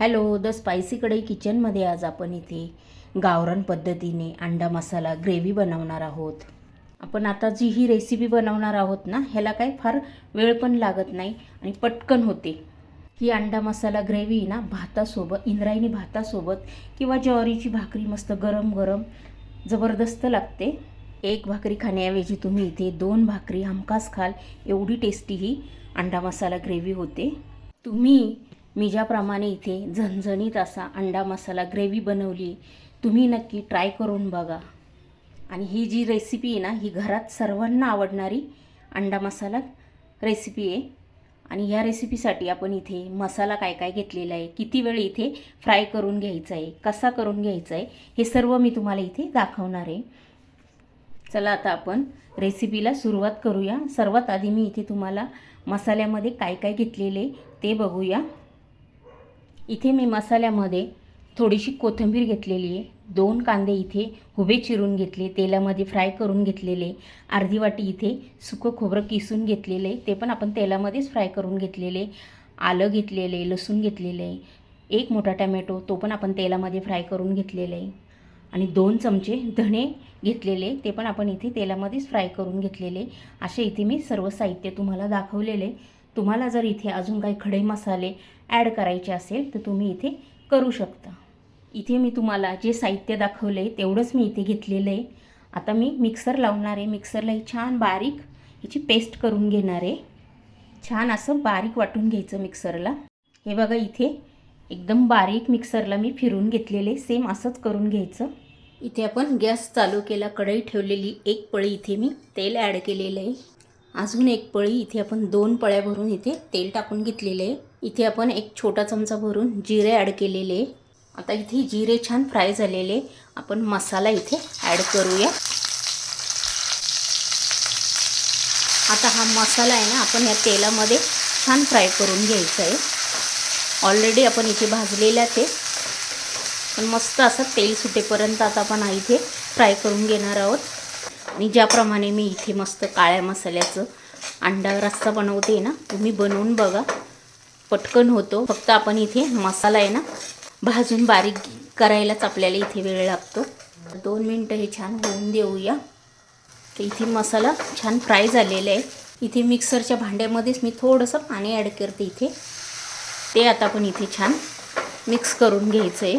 Hello the spicy कढई किचनमध्ये आज आपण इथे गावरान पद्धतीने अंडा मसाला ग्रेव्ही बनवणार आहोत. आपण आता जी ही रेसिपी बनवणार आहोत ना ह्याला काही फार वेळ पण लागत नाही आणि पटकन होते. ही अंडा मसाला ग्रेव्ही ना भातासोबत इंद्रायणी भातासोबत किंवा ज्वारीची भाकरी मस्त गरम गरम जबरदस्त लागते. एक भाकरी खाण्याऐवजी तुम्ही इथे दोन भाकरी हमखास खाल एवढी टेस्टी ही अंडा मसाला ग्रेव्ही होते. तुम्ही मी ज्याप्रमाणे इथे झणझणीत असा अंडा मसाला ग्रेव्ही बनवली तुम्ही नक्की ट्राय करून बघा. आणि ही जी रेसिपी आहे ना ही घरात सर्वांना आवडणारी अंडा मसाला रेसिपी आहे. आणि ह्या रेसिपीसाठी आपण इथे मसाला काय काय घेतलेला आहे किती वेळ इथे फ्राय करून घ्यायचा आहे कसा करून घ्यायचा आहे हे सर्व मी तुम्हाला इथे दाखवणार आहे. चला आता आपण रेसिपीला सुरुवात करूया. सर्वात आधी मी इथे तुम्हाला मसाल्यामध्ये काय काय घेतलेले ते बघूया. इथे मी मसाल्यामध्ये थोडीशी कोथिंबीर घेतलेली आहे. दोन कांदे इथे उभे चिरून घेतले तेलामध्ये फ्राय करून घेतलेले अर्धी वाटी इथे सुकं खोबरं किसून घेतलेले ते पण आपण तेलामध्येच फ्राय करून घेतलेले आलं घेतलेले लसूण घेतलेलं आहे एक मोठा टमॅटो तो पण आपण तेलामध्ये फ्राय करून घेतलेला आहे आणि दोन चमचे धणे घेतलेले ते पण आपण इथे तेलामध्येच फ्राय करून घेतलेले असे इथे मी सर्व साहित्य तुम्हाला दाखवलेले. तुम्हाला जर इथे अजून काही खडे मसाले ॲड करायचे असेल तर तुम्ही इथे करू शकता. इथे मी तुम्हाला जे साहित्य दाखवले तेवढंच मी इथे घेतलेलं आहे. आता मी मिक्सर लावणार आहे. मिक्सरला ही छान बारीक हिची पेस्ट करून घेणार आहे. छान असं बारीक वाटून घ्यायचं मिक्सरला हे बघा इथे एकदम बारीक मिक्सरला मी फिरून घेतलेले सेम असंच करून घ्यायचं. इथे आपण गॅस चालू केला कढई ठेवलेली एक पळी इथे मी तेल ॲड केलेलं आहे. अजून एक पळी इथे आपण दोन पळ्या भरून इथे तेल टाकून घेतलेले आहे. इथे आपण एक छोटा चमचा भरून जिरे ॲड केलेले आहे. आता इथे जिरे छान फ्राय झालेले आपण मसाला इथे ॲड करूया. आता हा मसाला आहे ना आपण या तेलामध्ये छान फ्राय करून घ्यायचा आहे. ऑलरेडी आपण इथे भाजलेला ते पण मस्त असं तेल सुटेपर्यंत आता आपण इथे फ्राय करून घेणार आहोत. आणि ज्याप्रमाणे मी इथे मस्त काळ्या मसाल्याचं अंडा रस्सा बनवते ना तुम्ही बनवून बघा. पटकन होतो. फक्त आपण इथे मसाला आहे ना भाजून बारीक करायलाच आपल्याला इथे वेळ लागतो. दोन मिनटं हे छान होऊन देऊया. तर इथे मसाला छान फ्राय झालेला आहे. इथे मिक्सरच्या भांड्यामध्येच मी थोडंसं पाणी ॲड करते इथे. ते आता आपण इथे छान मिक्स करून घ्यायचं आहे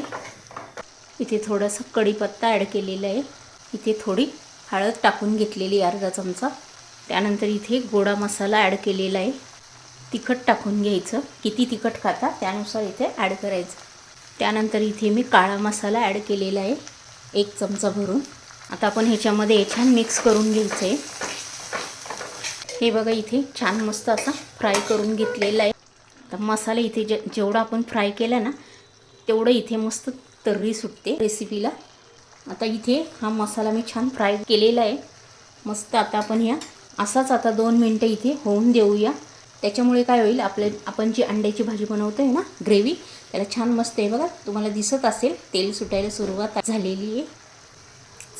इथे थोडंसं कढीपत्ता ॲड केलेला आहे. इथे थोडी हळद टाकून घेतलेली अर्धा चमचा. त्यानंतर इथे गोडा मसाला ॲड केलेला आहे. तिखट टाकून घ्यायचं. किती तिखट खाता त्यानुसार इथे ॲड करायचं. त्यानंतर इथे मी काळा मसाला ॲड केलेला आहे. एक चमचा भरून. आता आपण ह्याच्यामध्ये छान मिक्स करून घ्यायचं आहे हे बघा इथे छान मस्त असा फ्राय करून घेतलेला आहे. तर मसाला इथे जे जेवढा आपण फ्राय केला ना तेवढं इथे मस्त तर्री सुटते रेसिपीला आता इथे हा मसाला मी छान फ्राय केलेला आहे. मस्त आता आपण ह्या असाच आता दोन मिनटं इथे होऊन देऊया. त्याच्यामुळे काय होईल आपल्या आपण जी अंड्याची भाजी बनवतो आहे ना ग्रेव्ही त्याला छान मस्त आहे बघा. तुम्हाला दिसत असेल तेल सुटायला सुरुवात झालेली आहे.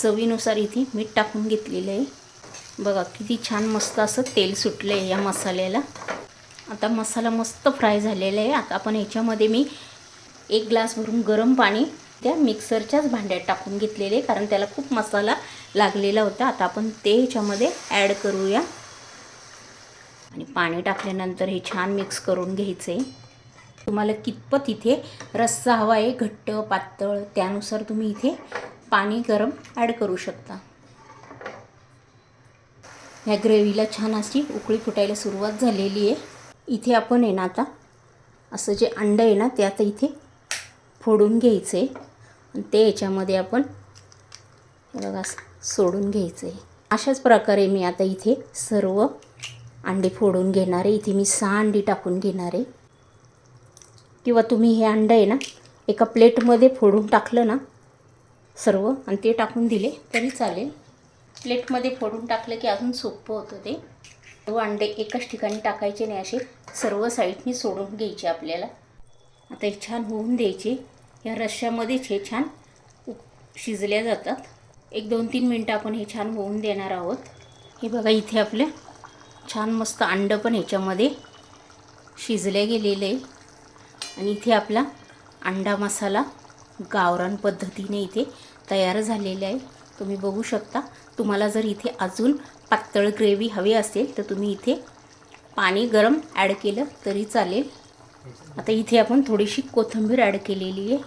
चवीनुसार इथे मीठ टाकून घेतलेलं आहे. बघा किती छान मस्त असं तेल सुटलं आहे या मसाल्याला. आता मसाला मस्त फ्राय झालेला आहे. आता आपण ह्याच्यामध्ये मी एक ग्लास भरून गरम पाणी त्या मिक्सरच्याच भांड्यात टाकून घेतलेले कारण त्याला खूप मसाला लागलेला होता. आता आपण ते ह्याच्यामध्ये ॲड करूया. आणि पाणी टाकल्यानंतर हे छान मिक्स करून घ्यायचं. आहे तुम्हाला कितपत इथे रस्सा हवा आहे घट्ट पातळ त्यानुसार तुम्ही इथे पाणी गरम ॲड करू शकता. ह्या ग्रेव्हीला छान अशी उकळी फुटायला सुरुवात झालेली आहे. इथे आपण आहे ना आता असं जे अंडं आहे ना ते आता इथे फोडून घ्यायचं. आहे ते याच्यामध्ये आपण बघा सोडून घ्यायचं आहे अशाच प्रकारे मी आता इथे सर्व अंडे फोडून घेणार आहे. इथे मी सहा अंडी टाकून घेणार आहे. किंवा तुम्ही हे अंडं आहे ना एका प्लेटमध्ये फोडून टाकलं ना सर्व आणि ते टाकून दिले तरी चालेल. प्लेटमध्ये फोडून टाकलं की अजून सोपं होतं ते. सर्व अंडे एकाच ठिकाणी टाकायचे नाही असे. सर्व साईडनी सोडून घ्यायचे आपल्याला. आता हे छान होऊन द्यायचे. या रश्श्यामध्येच हे छान शिजल्या जातात. एक दोन तीन मिनटं आपण हे छान होऊन देणार आहोत. हे बघा इथे आपलं छान मस्त अंडं पण ह्याच्यामध्ये शिजले गेलेलं. आहे आणि इथे आपला अंडा मसाला गावरान पद्धतीने इथे तयार झालेले आहे. तुम्ही बघू शकता. तुम्हाला जर इथे अजून पातळ ग्रेव्ही हवी असेल तर तुम्ही इथे पाणी गरम ॲड केलं तरी चालेल. आता इथे आपण थोडीशी कोथिंबीर ॲड केलेली आहे.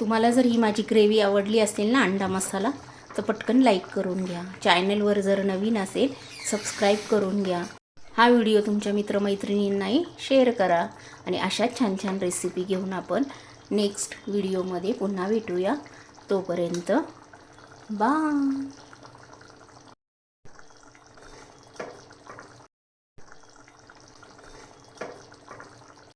तुम्हाला जर ही माझी ग्रेव्ही आवडली असेल ना अंडा मसाला तर पटकन लाईक करून घ्या. चॅनलवर जर नवीन असेल सबस्क्राईब करून घ्या. हा व्हिडिओ तुमच्या मित्रमैत्रिणींनाही शेअर करा आणि अशा छान छान रेसिपी घेऊन आपण नेक्स्ट व्हिडिओमध्ये पुन्हा भेटूया. तोपर्यंत बाय